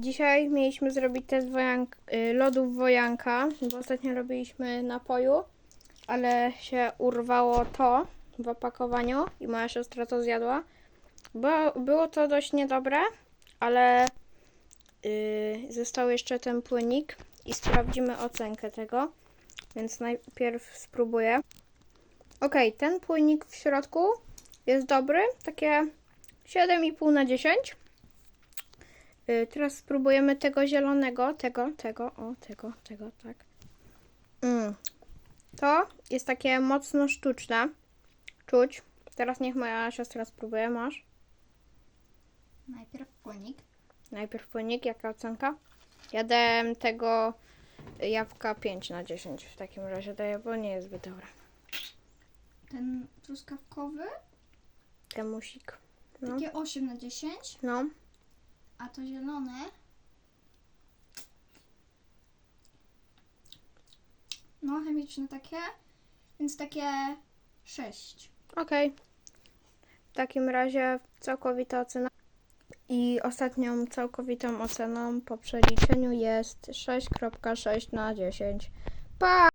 Dzisiaj mieliśmy zrobić test wojank, y, lodów wojanka, bo ostatnio robiliśmy napoju, ale się urwało to w opakowaniu i moja siostra to zjadła. Bo było to dość niedobre, ale y, został jeszcze ten płynik i sprawdzimy ocenkę tego. Więc najpierw spróbuję. Ok, ten płynik w środku jest dobry, takie 7,5 na 10. Y, Teraz spróbujemy tego zielonego, tego, tego, o, tego, tego, tak. Mm. To jest takie mocno sztuczne. Czuć. Teraz niech moja siostra spróbuje, masz. Najpierw płynik. Najpierw płynik, jaka ocenka? Ja dałem tego jabłka 5 na 10 w takim razie daję, bo nie jest zbyt dobre. Ten truskawkowy. Ten musik. No. Takie 8 na 10. No. A to zielone. No, chemiczne takie. Więc takie 6. Okej. W takim razie całkowita ocena. I ostatnią całkowitą oceną po przeliczeniu jest 6,6 na 10. Pa!